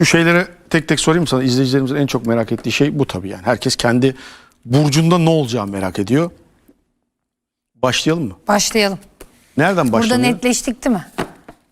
Şu şeyleri tek tek sorayım sana. İzleyicilerimizin en çok merak ettiği şey bu tabii yani. Herkes kendi burcunda ne olacağını merak ediyor. Başlayalım mı? Başlayalım. Nereden Burada başlanıyor? netleştik değil mi?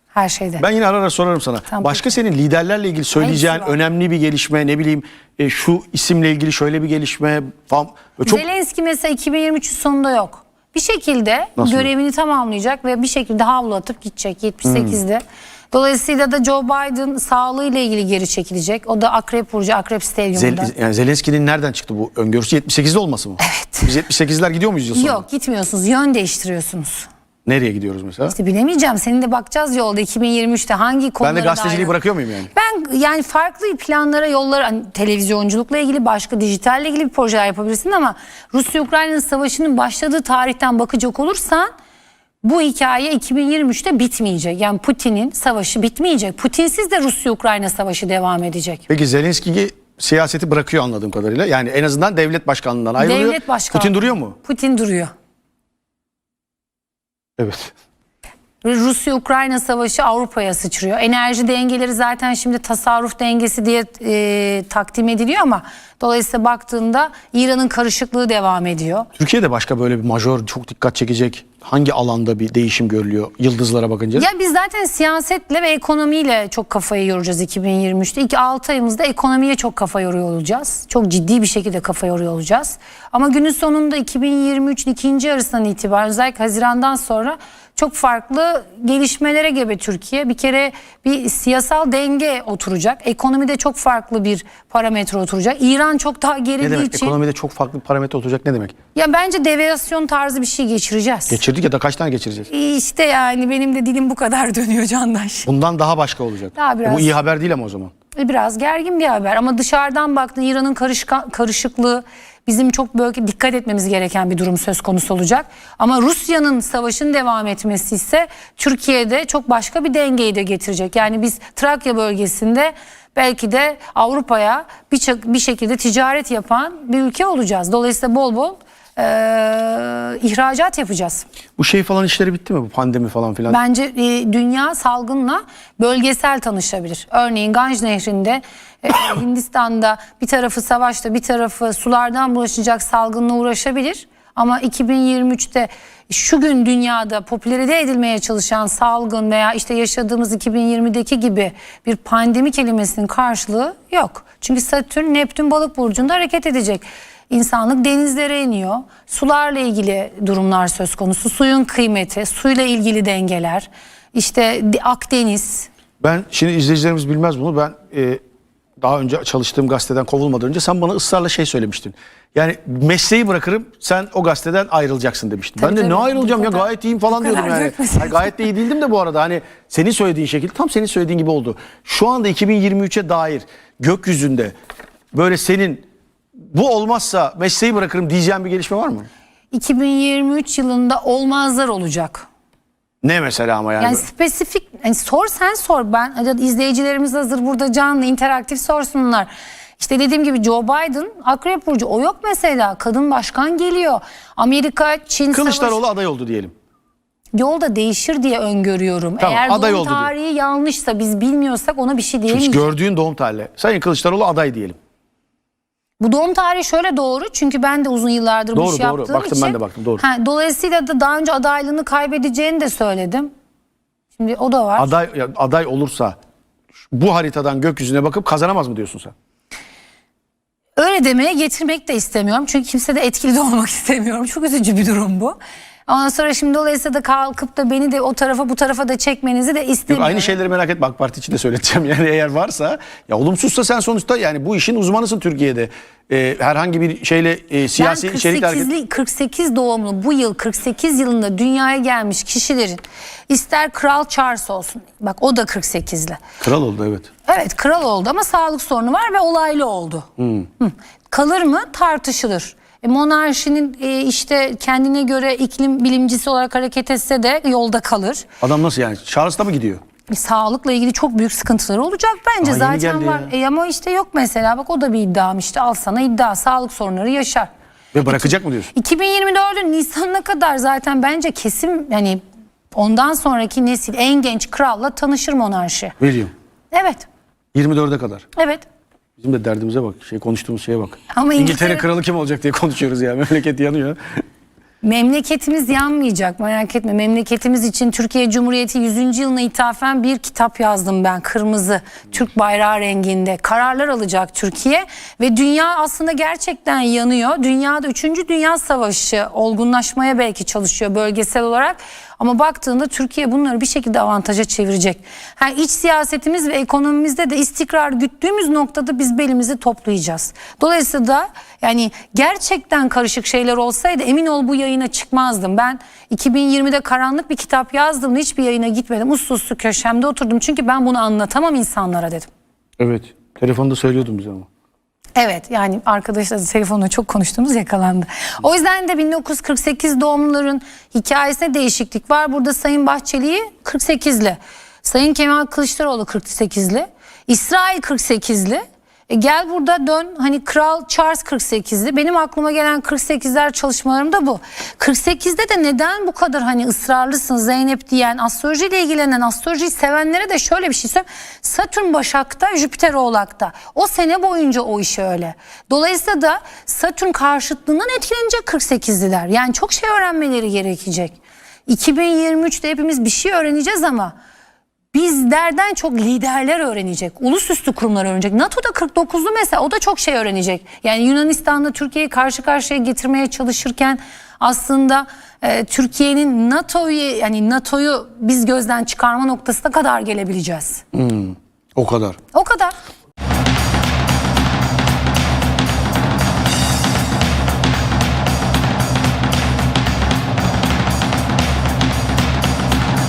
Her şeyde. Ben yine ara ara sorarım sana. Tamam. Başka senin liderlerle ilgili söyleyeceğin Hepsi var. önemli bir gelişme ne bileyim e, şu isimle ilgili şöyle bir gelişme falan. Böyle Çok Zelenski mesela 2023 sonunda yok. Bir şekilde Nasıl görevini tamamlayacak ve bir şekilde havlu atıp gidecek 78'de. Hmm. Dolayısıyla da Joe Biden sağlığıyla ilgili geri çekilecek. O da Akrep Burcu, Akrep Stadyumunda. Zel- yani Zelenski'nin nereden çıktı bu öngörüsü? 78'de olması mı? Evet. Biz 78'ler gidiyor muyuz yıl? Yok gitmiyorsunuz, yön değiştiriyorsunuz. Nereye gidiyoruz mesela? İşte bilemeyeceğim. Senin de bakacağız yolda 2023'te hangi konulara ben de gazeteciliği dair- bırakıyor muyum yani? Ben yani farklı planlara, yollara, hani televizyonculukla ilgili başka dijitalle ilgili bir projeler yapabilirsin ama Rusya-Ukrayna savaşının başladığı tarihten bakacak olursan bu hikaye 2023'te bitmeyecek. Yani Putin'in savaşı bitmeyecek. Putinsiz de Rusya-Ukrayna savaşı devam edecek. Peki Zelenski siyaseti bırakıyor anladığım kadarıyla. Yani en azından devlet başkanlığından ayrılıyor. Devlet başkanı. Putin duruyor mu? Putin duruyor. Evet. Rusya-Ukrayna savaşı Avrupa'ya sıçrıyor. Enerji dengeleri zaten şimdi tasarruf dengesi diye e, takdim ediliyor ama dolayısıyla baktığında İran'ın karışıklığı devam ediyor. Türkiye'de başka böyle bir majör çok dikkat çekecek hangi alanda bir değişim görülüyor yıldızlara bakınca? Ya biz zaten siyasetle ve ekonomiyle çok kafayı yoracağız 2023'te. İlk 6 ayımızda ekonomiye çok kafa yoruyor olacağız. Çok ciddi bir şekilde kafa yoruyor olacağız. Ama günün sonunda 2023'ün ikinci yarısından itibaren özellikle Haziran'dan sonra çok farklı gelişmelere gebe Türkiye. Bir kere bir siyasal denge oturacak. Ekonomide çok farklı bir parametre oturacak. İran çok daha ne gerildiği demek? için. Ekonomide çok farklı bir parametre oturacak ne demek? Ya bence devalüasyon tarzı bir şey geçireceğiz. Geçirdik ya da kaç tane geçireceğiz? İşte yani benim de dilim bu kadar dönüyor Candaş. Bundan daha başka olacak. Daha E biraz- Bu iyi haber değil ama o zaman. E, Biraz gergin bir haber ama dışarıdan baktığın İran'ın karışıklığı bizim çok böyle dikkat etmemiz gereken bir durum söz konusu olacak. Ama Rusya'nın savaşın devam etmesi ise Türkiye'de çok başka bir dengeyi de getirecek. Yani biz Trakya bölgesinde belki de Avrupa'ya bir, bir şekilde ticaret yapan bir ülke olacağız. Dolayısıyla bol bol e, ihracat yapacağız. Bu şey falan işleri bitti mi? Bu pandemi falan filan. Bence e, dünya salgınla bölgesel tanışabilir. Örneğin Ganj Nehri'nde e, Hindistan'da bir tarafı savaşta bir tarafı sulardan bulaşacak salgınla uğraşabilir. Ama 2023'te şu gün dünyada popülerize edilmeye çalışan salgın veya işte yaşadığımız 2020'deki gibi bir pandemi kelimesinin karşılığı yok. Çünkü Satürn Neptün balık burcunda hareket edecek. İnsanlık denizlere iniyor. Sularla ilgili durumlar söz konusu. Suyun kıymeti, suyla ilgili dengeler. İşte Akdeniz. Ben şimdi izleyicilerimiz bilmez bunu. Ben e, daha önce çalıştığım gazeteden kovulmadan önce sen bana ısrarla şey söylemiştin. Yani mesleği bırakırım sen o gazeteden ayrılacaksın demiştin. Tabii, ben de tabii. ne ayrılacağım ya gayet iyiyim falan diyordum yani. Hayır, gayet de iyi değildim de bu arada hani senin söylediğin şekilde tam senin söylediğin gibi oldu. Şu anda 2023'e dair gökyüzünde böyle senin bu olmazsa mesleği bırakırım diyeceğin bir gelişme var mı? 2023 yılında olmazlar olacak. Ne mesela ama yani? Yani spesifik yani sor sen sor ben ya da izleyicilerimiz hazır burada canlı interaktif sorsunlar. İşte dediğim gibi Joe Biden Akrep Burcu o yok mesela kadın başkan geliyor. Amerika Çin Kılıçdaroğlu savaşı aday oldu diyelim. yolda değişir diye öngörüyorum. Tamam, Eğer aday doğum oldu tarihi yanlışsa biz bilmiyorsak ona bir şey Şimdi diyemeyeceğiz. gördüğün doğum tarihi. Sayın Kılıçdaroğlu aday diyelim. Bu doğum tarihi şöyle doğru çünkü ben de uzun yıllardır bu Doğru, işi doğru. yaptığım Baktım, için. ben de baktım, doğru. Ha, dolayısıyla da daha önce adaylığını kaybedeceğini de söyledim. Şimdi o da var. Aday aday olursa bu haritadan gökyüzüne bakıp kazanamaz mı diyorsun sen? Öyle demeye getirmek de istemiyorum. Çünkü kimse de etkili de olmak istemiyorum. Çok üzücü bir durum bu. Ondan sonra şimdi dolayısıyla da kalkıp da beni de o tarafa bu tarafa da çekmenizi de Yok, istemiyorum. aynı şeyleri merak etme AK Parti için de söyleteceğim. Yani eğer varsa ya olumsuzsa sen sonuçta yani bu işin uzmanısın Türkiye'de. Ee, herhangi bir şeyle e, siyasi ben içerikle hareket 48'li 48 doğumlu bu yıl 48 yılında dünyaya gelmiş kişilerin ister Kral Charles olsun. Bak o da 48'li. Kral oldu evet. Evet kral oldu ama sağlık sorunu var ve olaylı oldu. Hı. Kalır mı tartışılır. E, monarşinin e, işte kendine göre iklim bilimcisi olarak hareket etse de yolda kalır. Adam nasıl yani? Charles'ta mı gidiyor? E, sağlıkla ilgili çok büyük sıkıntıları olacak bence Aa, yeni zaten geldi var. E, ama işte yok mesela bak o da bir iddiam işte al sana iddia sağlık sorunları yaşar. Ve bırakacak mı diyorsun? 2024'ün Nisan'ına kadar zaten bence kesim yani ondan sonraki nesil en genç kralla tanışır monarşi. William. Evet. 24'e kadar. Evet. Bizim de derdimize bak. Şey konuştuğumuz şeye bak. Ama İngiltere, İngiltere- kralı kim olacak diye konuşuyoruz ya. Memleket yanıyor. Memleketimiz yanmayacak merak etme. Memleketimiz için Türkiye Cumhuriyeti 100. yılına ithafen bir kitap yazdım ben. Kırmızı Türk bayrağı renginde. Kararlar alacak Türkiye ve dünya aslında gerçekten yanıyor. Dünyada 3. Dünya Savaşı olgunlaşmaya belki çalışıyor bölgesel olarak. Ama baktığında Türkiye bunları bir şekilde avantaja çevirecek. Ha, iç siyasetimiz ve ekonomimizde de istikrar güttüğümüz noktada biz belimizi toplayacağız. Dolayısıyla da yani gerçekten karışık şeyler olsaydı emin ol bu yayına çıkmazdım. Ben 2020'de karanlık bir kitap yazdım. Hiçbir yayına gitmedim. Uslu uslu köşemde oturdum. Çünkü ben bunu anlatamam insanlara dedim. Evet. Telefonda söylüyordum bize ama. Evet yani arkadaşlar telefonla çok konuştuğumuz yakalandı. O yüzden de 1948 doğumluların hikayesine değişiklik var. Burada Sayın Bahçeli'yi 48'li, Sayın Kemal Kılıçdaroğlu 48'li, İsrail 48'li. E gel burada dön hani Kral Charles 48'li. Benim aklıma gelen 48'ler çalışmalarım da bu. 48'de de neden bu kadar hani ısrarlısın Zeynep diyen astrolojiyle ilgilenen astrolojiyi sevenlere de şöyle bir şey söyleyeyim. Satürn Başak'ta Jüpiter Oğlak'ta. O sene boyunca o iş öyle. Dolayısıyla da Satürn karşıtlığından etkilenecek 48'liler. Yani çok şey öğrenmeleri gerekecek. 2023'te hepimiz bir şey öğreneceğiz ama bizlerden çok liderler öğrenecek. Ulusüstü kurumlar öğrenecek. NATO'da 49'lu mesela o da çok şey öğrenecek. Yani Yunanistan'la Türkiye'yi karşı karşıya getirmeye çalışırken aslında e, Türkiye'nin NATO'yu yani NATO'yu biz gözden çıkarma noktasına kadar gelebileceğiz. O kadar. O kadar.